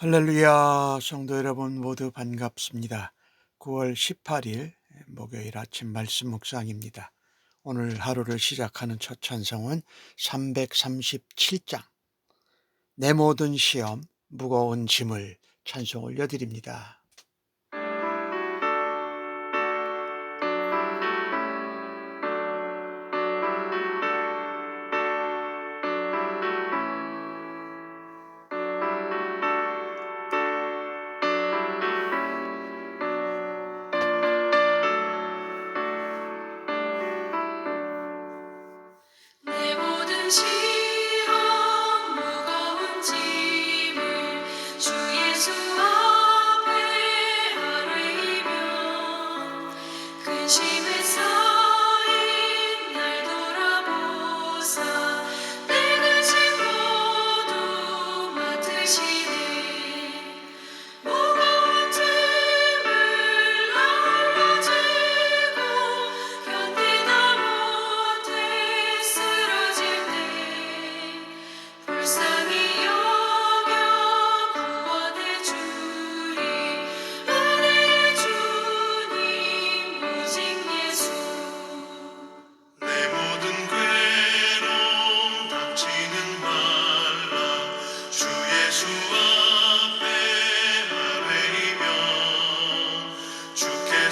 할렐루야 성도 여러분 모두 반갑습니다. 9월 18일 목요일 아침 말씀 묵상입니다. 오늘 하루를 시작하는 첫 찬성은 337장 내 모든 시험 무거운 짐을 찬송 올려드립니다.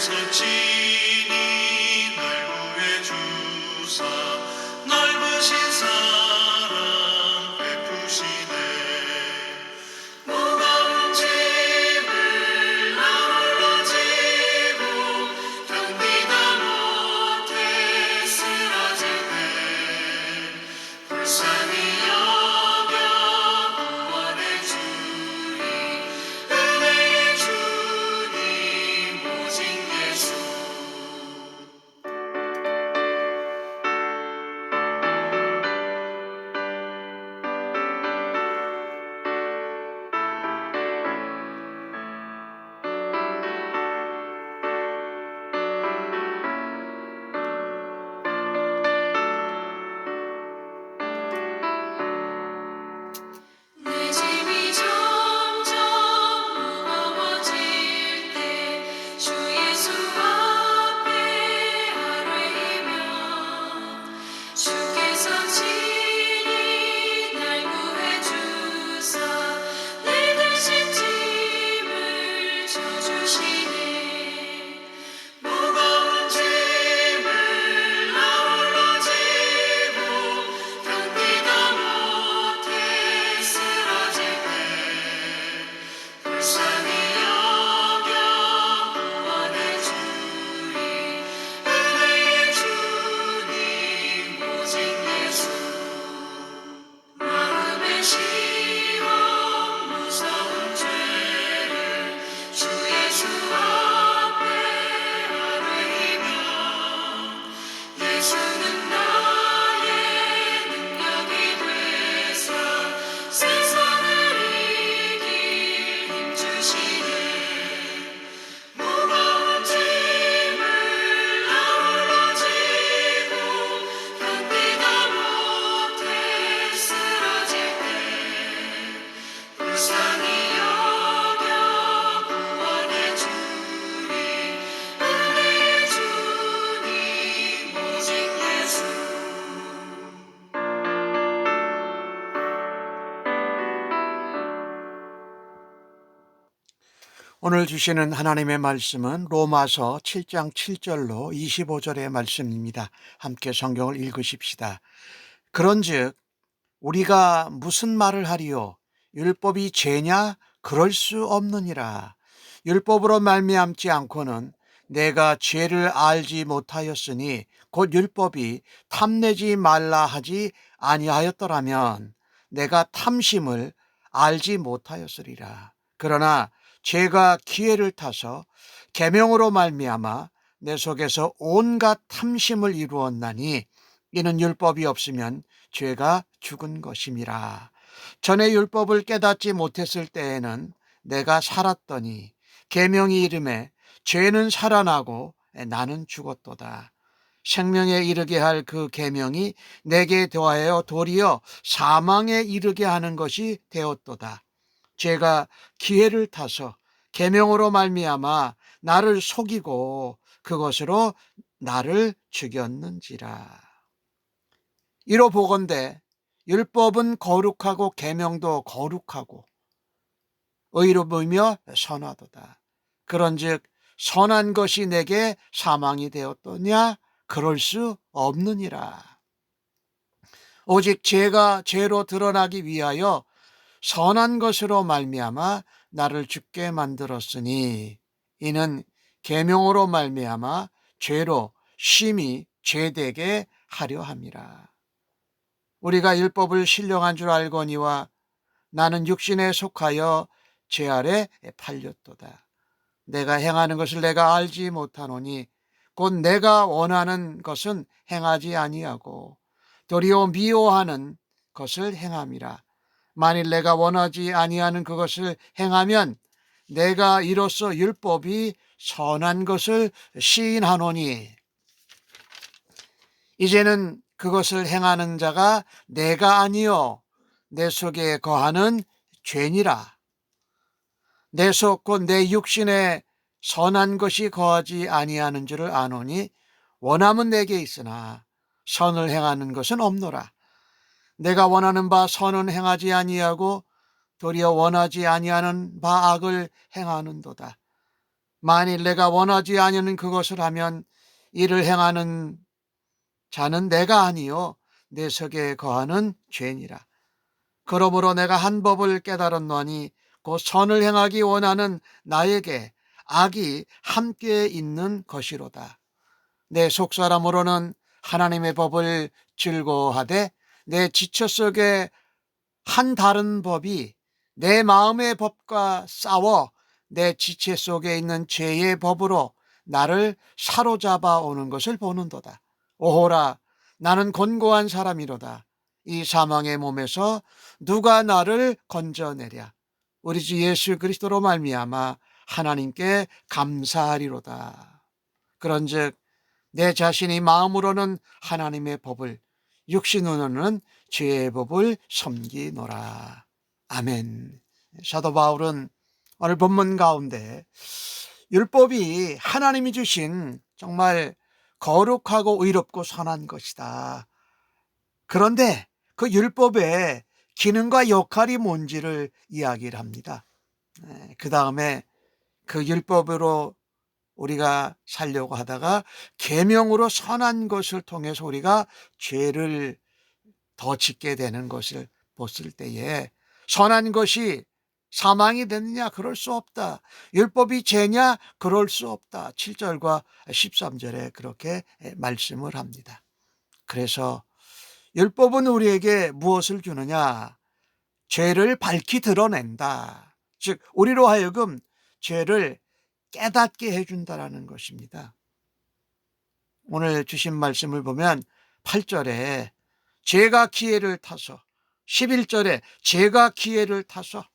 주께 오늘 주시는 하나님의 말씀은 로마서 7장 7절로 25절의 말씀입니다. 함께 성경을 읽으십시다. 그런즉 우리가 무슨 말을 하리요 율법이 죄냐 그럴 수 없느니라 율법으로 말미암지 않고는 내가 죄를 알지 못하였으니 곧 율법이 탐내지 말라 하지 아니하였더라면 내가 탐심을 알지 못하였으리라 그러나 죄가 기회를 타서 계명으로 말미암아 내 속에서 온갖 탐심을 이루었나니 이는 율법이 없으면 죄가 죽은 것임이라. 전에 율법을 깨닫지 못했을 때에는 내가 살았더니 계명이 이름에 죄는 살아나고 나는 죽었도다. 생명에 이르게 할 그 계명이 내게 더하여 도리어 사망에 이르게 하는 것이 되었도다. 죄가 기회를 타서 계명으로 말미암아 나를 속이고 그것으로 나를 죽였는지라. 이로 보건대 율법은 거룩하고 계명도 거룩하고 의로우며 선하도다. 그런즉 선한 것이 내게 사망이 되었더냐? 그럴 수 없느니라. 오직 죄가 죄로 드러나기 위하여 선한 것으로 말미암아 나를 죽게 만들었으니 이는 계명으로 말미암아 죄로 심히 죄되게 하려 함이라. 우리가 율법을 신령한 줄 알거니와 나는 육신에 속하여 죄 아래 팔렸도다. 내가 행하는 것을 내가 알지 못하노니 곧 내가 원하는 것은 행하지 아니하고 도리어 미워하는 것을 행함이라. 만일 내가 원하지 아니하는 그것을 행하면 내가 이로써 율법이 선한 것을 시인하노니 이제는 그것을 행하는 자가 내가 아니요 내 속에 거하는 죄니라. 내 속 곧 내 육신에 선한 것이 거하지 아니하는 줄을 아노니 원함은 내게 있으나 선을 행하는 것은 없노라. 내가 원하는 바 선은 행하지 아니하고 도리어 원하지 아니하는 바 악을 행하는도다. 만일 내가 원하지 아니하는 그것을 하면 이를 행하는 자는 내가 아니요 내 속에 거하는 죄니라. 그러므로 내가 한 법을 깨달았노니 곧 선을 행하기 원하는 나에게 악이 함께 있는 것이로다. 내 속사람으로는 하나님의 법을 즐거워하되 내 지체 속에 한 다른 법이 내 마음의 법과 싸워 내 지체 속에 있는 죄의 법으로 나를 사로잡아 오는 것을 보는도다. 오호라, 나는 곤고한 사람이로다. 이 사망의 몸에서 누가 나를 건져내랴. 우리 주 예수 그리스도로 말미암아 하나님께 감사하리로다. 그런즉 내 자신이 마음으로는 하나님의 법을 육신으로는 죄의 법을 섬기노라. 아멘. 사도 바울은 오늘 본문 가운데 율법이 하나님이 주신 정말 거룩하고 의롭고 선한 것이다. 그런데 그 율법의 기능과 역할이 뭔지를 이야기를 합니다. 그 다음에 그 율법으로 우리가 살려고 하다가 계명으로 선한 것을 통해서 우리가 죄를 더 짓게 되는 것을 봤을 때에 선한 것이 사망이 되느냐 그럴 수 없다. 율법이 죄냐 그럴 수 없다. 7절과 13절에 그렇게 말씀을 합니다. 그래서 율법은 우리에게 무엇을 주느냐? 죄를 밝히 드러낸다. 즉 우리로 하여금 죄를 깨닫게 해준다라는 것입니다. 오늘 주신 말씀을 보면 8절에 죄가 기회를 타서 11절에 죄가 기회를 타서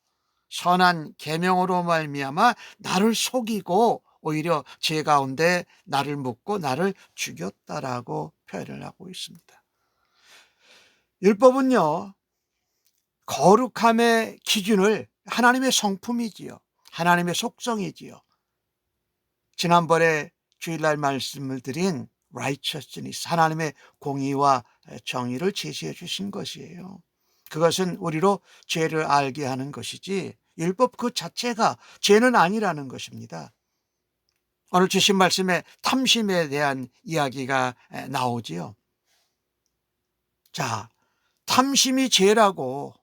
선한 계명으로 말미암아 나를 속이고 오히려 죄 가운데 나를 묻고 나를 죽였다라고 표현을 하고 있습니다. 율법은요 거룩함의 기준을 하나님의 성품이지요. 하나님의 속성이지요. 지난번에 주일날 말씀을 드린 righteousness, 하나님의 공의와 정의를 제시해 주신 것이에요. 그것은 우리로 죄를 알게 하는 것이지 율법 그 자체가 죄는 아니라는 것입니다. 오늘 주신 말씀에 탐심에 대한 이야기가 나오지요. 자, 탐심이 죄라고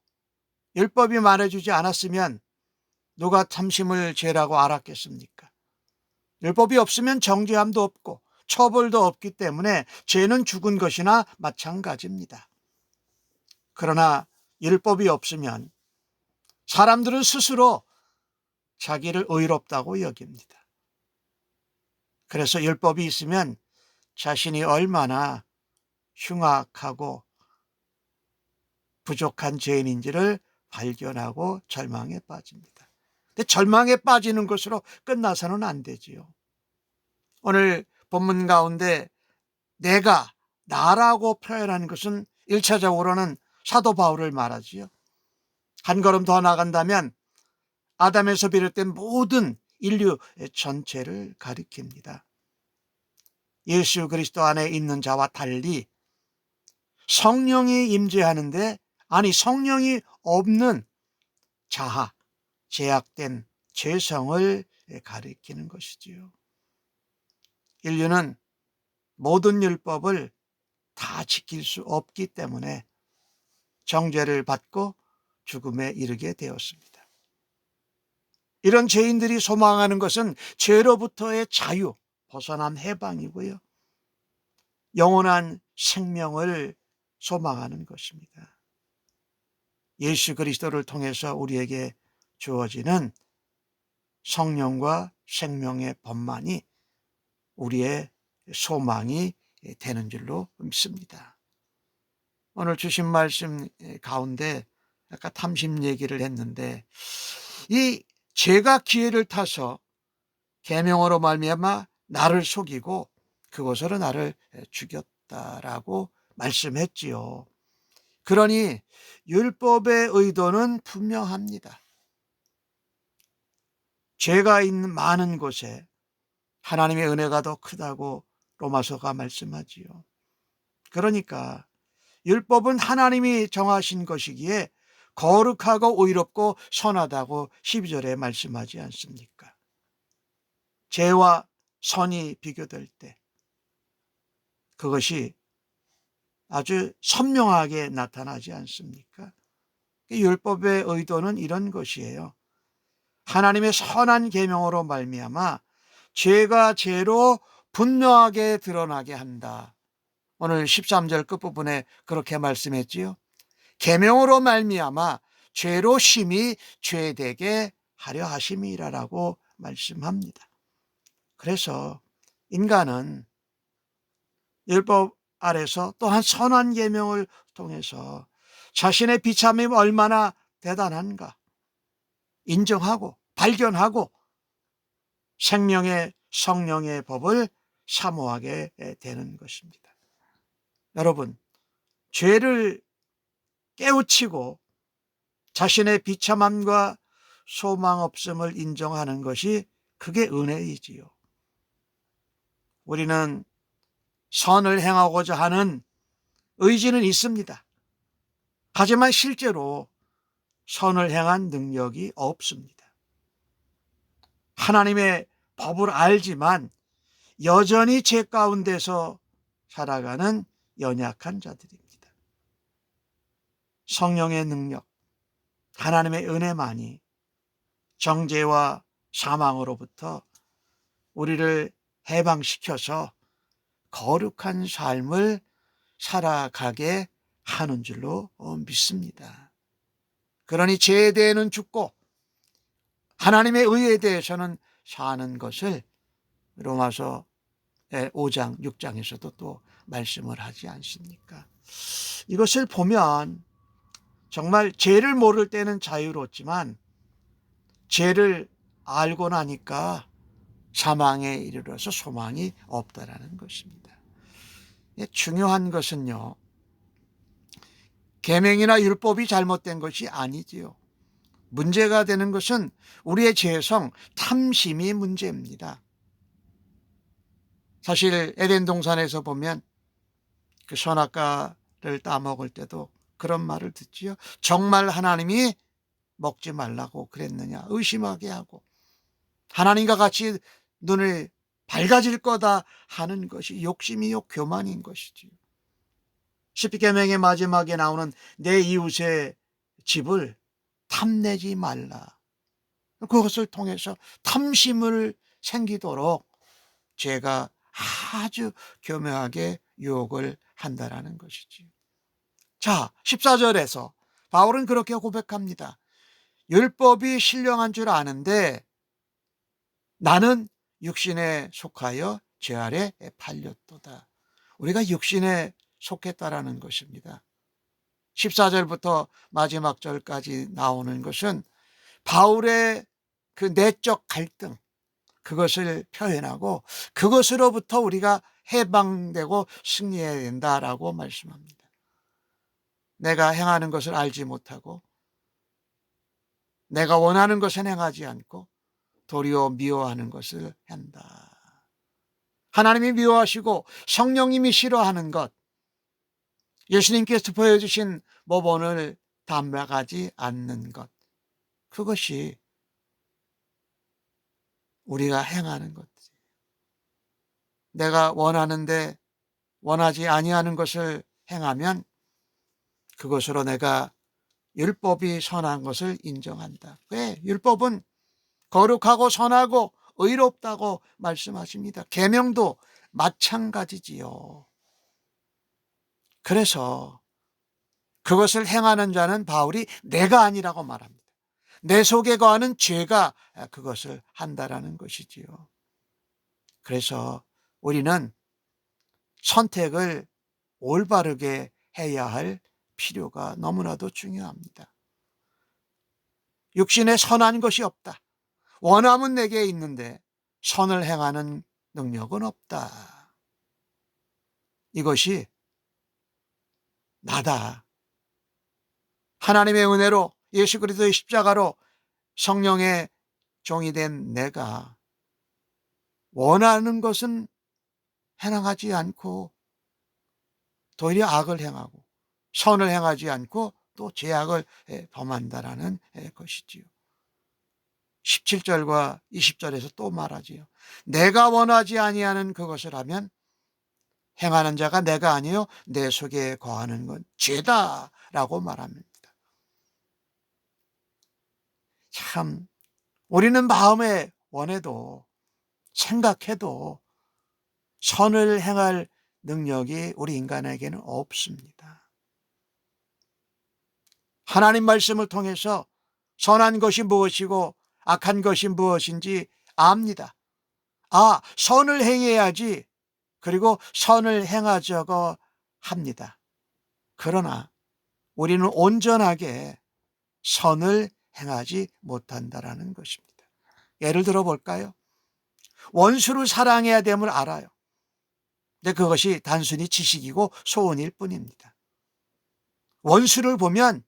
율법이 말해주지 않았으면 누가 탐심을 죄라고 알았겠습니까? 율법이 없으면 정죄함도 없고 처벌도 없기 때문에 죄는 죽은 것이나 마찬가지입니다. 그러나 율법이 없으면 사람들은 스스로 자기를 의롭다고 여깁니다. 그래서 율법이 있으면 자신이 얼마나 흉악하고 부족한 죄인인지를 발견하고 절망에 빠집니다. 근데 절망에 빠지는 것으로 끝나서는 안 되지요. 오늘 본문 가운데 내가 나라고 표현하는 것은 1차적으로는 사도 바울을 말하지요. 한 걸음 더 나간다면 아담에서 비롯된 모든 인류 전체를 가리킵니다. 예수 그리스도 안에 있는 자와 달리 성령이 임재하는데 아니 성령이 없는 자하, 제약된 죄성을 가리키는 것이지요. 인류는 모든 율법을 다 지킬 수 없기 때문에 정죄를 받고 죽음에 이르게 되었습니다. 이런 죄인들이 소망하는 것은 죄로부터의 자유, 벗어난 해방이고요. 영원한 생명을 소망하는 것입니다. 예수 그리스도를 통해서 우리에게 주어지는 성령과 생명의 법만이 우리의 소망이 되는 줄로 믿습니다. 오늘 주신 말씀 가운데 아까 탐심 얘기를 했는데 이 죄가 기회를 타서 계명으로 말미암아 나를 속이고 그것으로 나를 죽였다라고 말씀했지요. 그러니 율법의 의도는 분명합니다. 죄가 있는 많은 곳에 하나님의 은혜가 더 크다고 로마서가 말씀하지요. 그러니까 율법은 하나님이 정하신 것이기에 거룩하고 의롭고 선하다고 12절에 말씀하지 않습니까? 죄와 선이 비교될 때 그것이 아주 선명하게 나타나지 않습니까? 율법의 의도는 이런 것이에요. 하나님의 선한 계명으로 말미암아 죄가 죄로 분명하게 드러나게 한다. 오늘 13절 끝부분에 그렇게 말씀했지요. 계명으로 말미암아 죄로 심히 죄되게 하려 하심이라라고 말씀합니다. 그래서 인간은 율법 아래서 또한 선한 계명을 통해서 자신의 비참이 얼마나 대단한가 인정하고 발견하고 생명의 성령의 법을 사모하게 되는 것입니다. 여러분, 죄를 깨우치고 자신의 비참함과 소망 없음을 인정하는 것이 그게 은혜이지요. 우리는 선을 행하고자 하는 의지는 있습니다. 하지만 실제로 선을 행한 능력이 없습니다. 하나님의 법을 알지만 여전히 죄 가운데서 살아가는 연약한 자들입니다. 성령의 능력, 하나님의 은혜만이 정죄와 사망으로부터 우리를 해방시켜서 거룩한 삶을 살아가게 하는 줄로 믿습니다. 그러니 죄에 대해는 죽고 하나님의 의에 대해서는 사는 것을 로마서 5장, 6장에서도 또 말씀을 하지 않습니까? 이것을 보면 정말 죄를 모를 때는 자유롭지만 죄를 알고 나니까 사망에 이르러서 소망이 없다라는 것입니다. 예, 중요한 것은요. 계명이나 율법이 잘못된 것이 아니지요. 문제가 되는 것은 우리의 죄성, 탐심이 문제입니다. 사실 에덴 동산에서 보면 그 선악과를 따먹을 때도 그런 말을 듣지요. 정말 하나님이 먹지 말라고 그랬느냐 의심하게 하고 하나님과 같이 눈을 밝아질 거다 하는 것이 욕심이요 교만인 것이지요. 십계명의 마지막에 나오는 내 이웃의 집을 탐내지 말라. 그것을 통해서 탐심을 생기도록 죄가 아주 교묘하게 유혹을 한다라는 것이지요. 자, 14절에서 바울은 그렇게 고백합니다. 율법이 신령한 줄 아는데 나는 육신에 속하여 죄 아래 팔렸도다. 우리가 육신에 속했다라는 것입니다. 14절부터 마지막 절까지 나오는 것은 바울의 그 내적 갈등, 그것을 표현하고 그것으로부터 우리가 해방되고 승리해야 된다라고 말씀합니다. 내가 행하는 것을 알지 못하고 내가 원하는 것은 행하지 않고 도리어 미워하는 것을 한다. 하나님이 미워하시고 성령님이 싫어하는 것, 예수님께서 보여주신 모본을 담아가지 않는 것, 그것이 우리가 행하는 것. 내가 원하는데 원하지 아니하는 것을 행하면 그것으로 내가 율법이 선한 것을 인정한다. 왜? 율법은 거룩하고 선하고 의롭다고 말씀하십니다. 계명도 마찬가지지요. 그래서 그것을 행하는 자는 바울이 내가 아니라고 말합니다. 내 속에 거하는 죄가 그것을 한다라는 것이지요. 그래서 우리는 선택을 올바르게 해야 할 필요가 너무나도 중요합니다. 육신에 선한 것이 없다. 원함은 내게 있는데 선을 행하는 능력은 없다. 이것이 나다. 하나님의 은혜로 예수 그리스도의 십자가로 성령의 종이 된 내가 원하는 것은 행하지 않고 도리어 악을 행하고 선을 행하지 않고 또 죄악을 범한다라는 것이지요. 17절과 20절에서 또 말하지요. 내가 원하지 아니하는 그것을 하면 행하는 자가 내가 아니요 내 속에 거하는 건 죄다라고 말합니다. 참 우리는 마음에 원해도 생각해도 선을 행할 능력이 우리 인간에게는 없습니다. 하나님 말씀을 통해서 선한 것이 무엇이고 악한 것이 무엇인지 압니다. 아, 선을 행해야지. 그리고 선을 행하자고 합니다. 그러나 우리는 온전하게 선을 행하지 못한다라는 것입니다. 예를 들어 볼까요? 원수를 사랑해야 됨을 알아요. 근데 그것이 단순히 지식이고 소원일 뿐입니다. 원수를 보면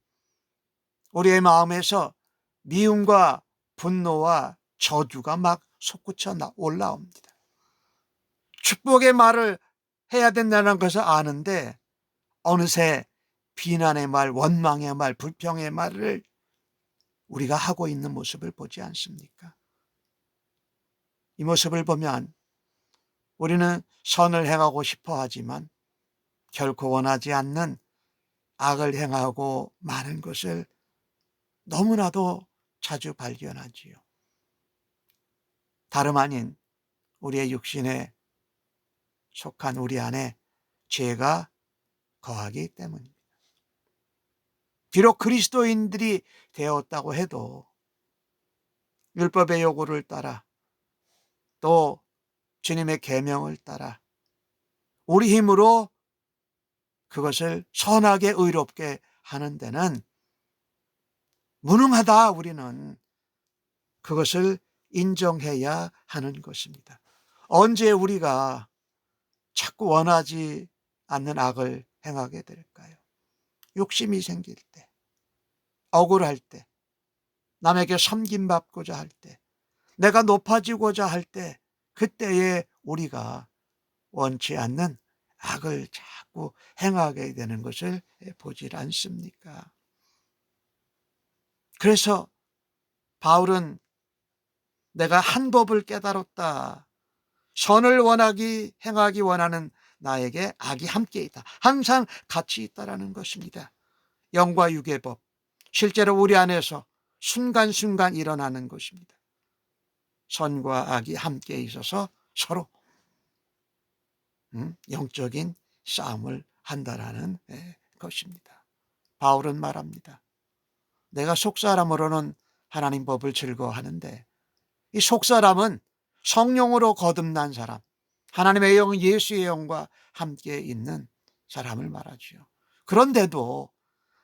우리의 마음에서 미움과 분노와 저주가 막 솟구쳐 올라옵니다. 축복의 말을 해야 된다는 것을 아는데 어느새 비난의 말, 원망의 말, 불평의 말을 우리가 하고 있는 모습을 보지 않습니까? 이 모습을 보면 우리는 선을 행하고 싶어 하지만 결코 원하지 않는 악을 행하고 많은 것을 너무나도 자주 발견하지요. 다름 아닌 우리의 육신에 속한 우리 안에 죄가 거하기 때문입니다. 비록 그리스도인들이 되었다고 해도 율법의 요구를 따라 또 주님의 계명을 따라 우리 힘으로 그것을 선하게 의롭게 하는 데는 무능하다 우리는 그것을 인정해야 하는 것입니다. 언제 우리가 자꾸 원하지 않는 악을 행하게 될까요? 욕심이 생길 때, 억울할 때, 남에게 섬김받고자 할 때, 내가 높아지고자 할 때, 그때에 우리가 원치 않는 악을 자꾸 행하게 되는 것을 보질 않습니까? 그래서 바울은 내가 한 법을 깨달았다. 선을 원하기, 행하기 원하는 나에게 악이 함께 있다. 항상 같이 있다라는 것입니다. 영과 육의 법. 실제로 우리 안에서 순간순간 일어나는 것입니다. 선과 악이 함께 있어서 서로 음, 영적인 싸움을 한다라는 예, 것입니다. 바울은 말합니다. 내가 속사람으로는 하나님 법을 즐거워하는데 이 속사람은 성령으로 거듭난 사람, 하나님의 영, 예수의 영과 함께 있는 사람을 말하지요. 그런데도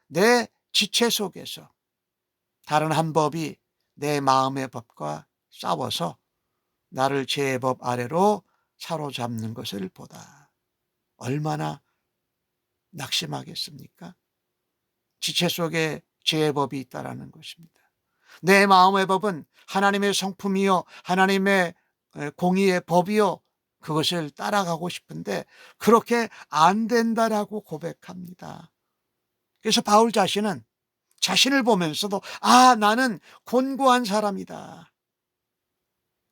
내 지체 속에서 다른 한 법이 내 마음의 법과 싸워서 나를 제법 아래로 사로잡는 것을 보다 얼마나 낙심하겠습니까? 지체 속에 죄의 법이 있다라는 것입니다. 내 마음의 법은 하나님의 성품이요 하나님의 에, 공의의 법이요 그것을 따라가고 싶은데 그렇게 안 된다라고 고백합니다. 그래서 바울 자신은 자신을 보면서도 아 나는 곤고한 사람이다.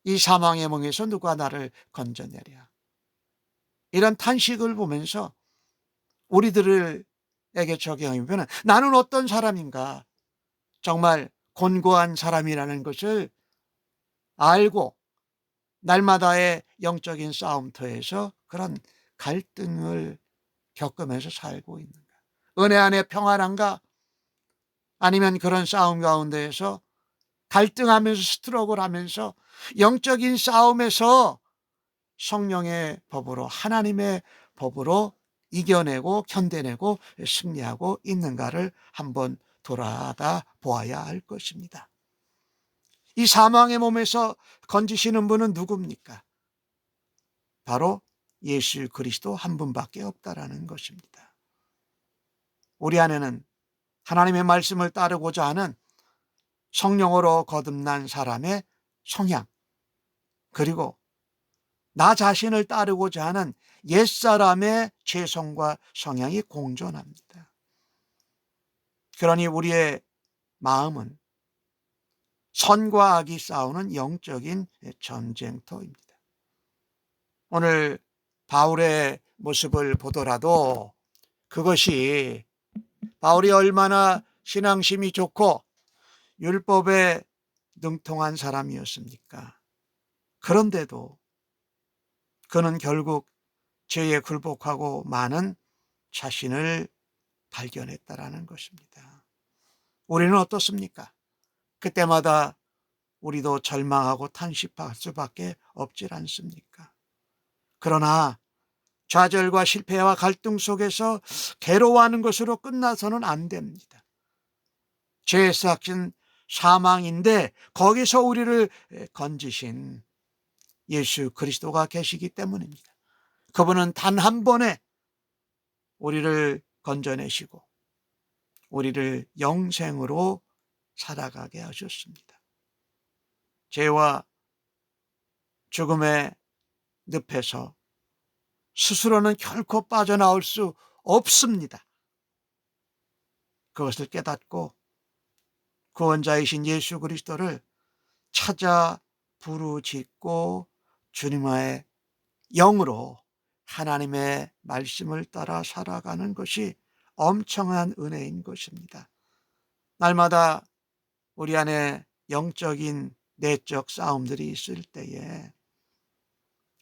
이 사망의 멍에서 누가 나를 건져내랴. 이런 탄식을 보면서 우리들에게 적용하면 나는 어떤 사람인가 정말 곤고한 사람이라는 것을 알고 날마다의 영적인 싸움터에서 그런 갈등을 겪으면서 살고 있는가 은혜 안에 평안한가 아니면 그런 싸움 가운데에서 갈등하면서 스트럭을 하면서 영적인 싸움에서 성령의 법으로 하나님의 법으로 이겨내고 견뎌내고 승리하고 있는가를 한번 돌아다 보아야 할 것입니다. 이 사망의 몸에서 건지시는 분은 누굽니까? 바로 예수 그리스도 한 분밖에 없다라는 것입니다. 우리 안에는 하나님의 말씀을 따르고자 하는 성령으로 거듭난 사람의 성향, 그리고 나 자신을 따르고자 하는 옛사람의 죄성과 성향이 공존합니다. 그러니 우리의 마음은 선과 악이 싸우는 영적인 전쟁터입니다. 오늘 바울의 모습을 보더라도 그것이 바울이 얼마나 신앙심이 좋고 율법에 능통한 사람이었습니까? 그런데도 그는 결국 죄에 굴복하고 많은 자신을 발견했다라는 것입니다. 우리는 어떻습니까? 그때마다 우리도 절망하고 탄식할 수밖에 없질 않습니까? 그러나 좌절과 실패와 갈등 속에서 괴로워하는 것으로 끝나서는 안 됩니다. 죄의 삭신 사망인데 거기서 우리를 건지신 예수 그리스도가 계시기 때문입니다. 그분은 단 한 번에 우리를 건져내시고 우리를 영생으로 살아가게 하셨습니다. 죄와 죽음의 늪에서 스스로는 결코 빠져나올 수 없습니다. 그것을 깨닫고 구원자이신 예수 그리스도를 찾아 부르짖고 주님의 영으로 하나님의 말씀을 따라 살아가는 것이 엄청난 은혜인 것입니다. 날마다 우리 안에 영적인 내적 싸움들이 있을 때에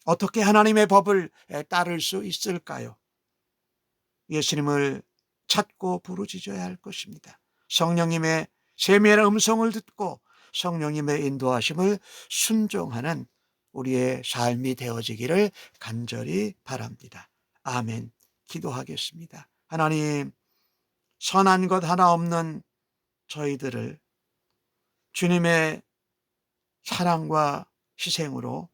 어떻게 하나님의 법을 따를 수 있을까요? 예수님을 찾고 부르짖어야 할 것입니다. 성령님의 세미한 음성을 듣고 성령님의 인도하심을 순종하는 우리의 삶이 되어지기를 간절히 바랍니다. 아멘. 기도하겠습니다. 하나님, 선한 것 하나 없는 저희들을 주님의 사랑과 희생으로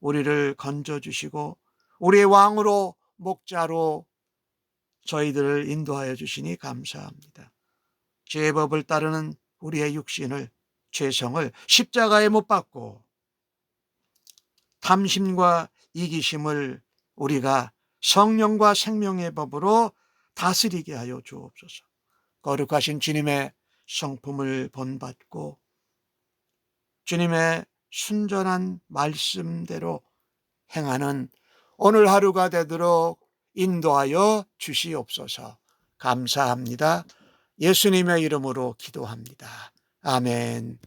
우리를 건져주시고 우리의 왕으로 목자로 저희들을 인도하여 주시니 감사합니다. 죄의 법을 따르는 우리의 육신을 죄성을 십자가에 못 박고 탐심과 이기심을 우리가 성령과 생명의 법으로 다스리게 하여 주옵소서. 거룩하신 주님의 성품을 본받고 주님의 순전한 말씀대로 행하는 오늘 하루가 되도록 인도하여 주시옵소서. 감사합니다. 예수님의 이름으로 기도합니다. 아멘.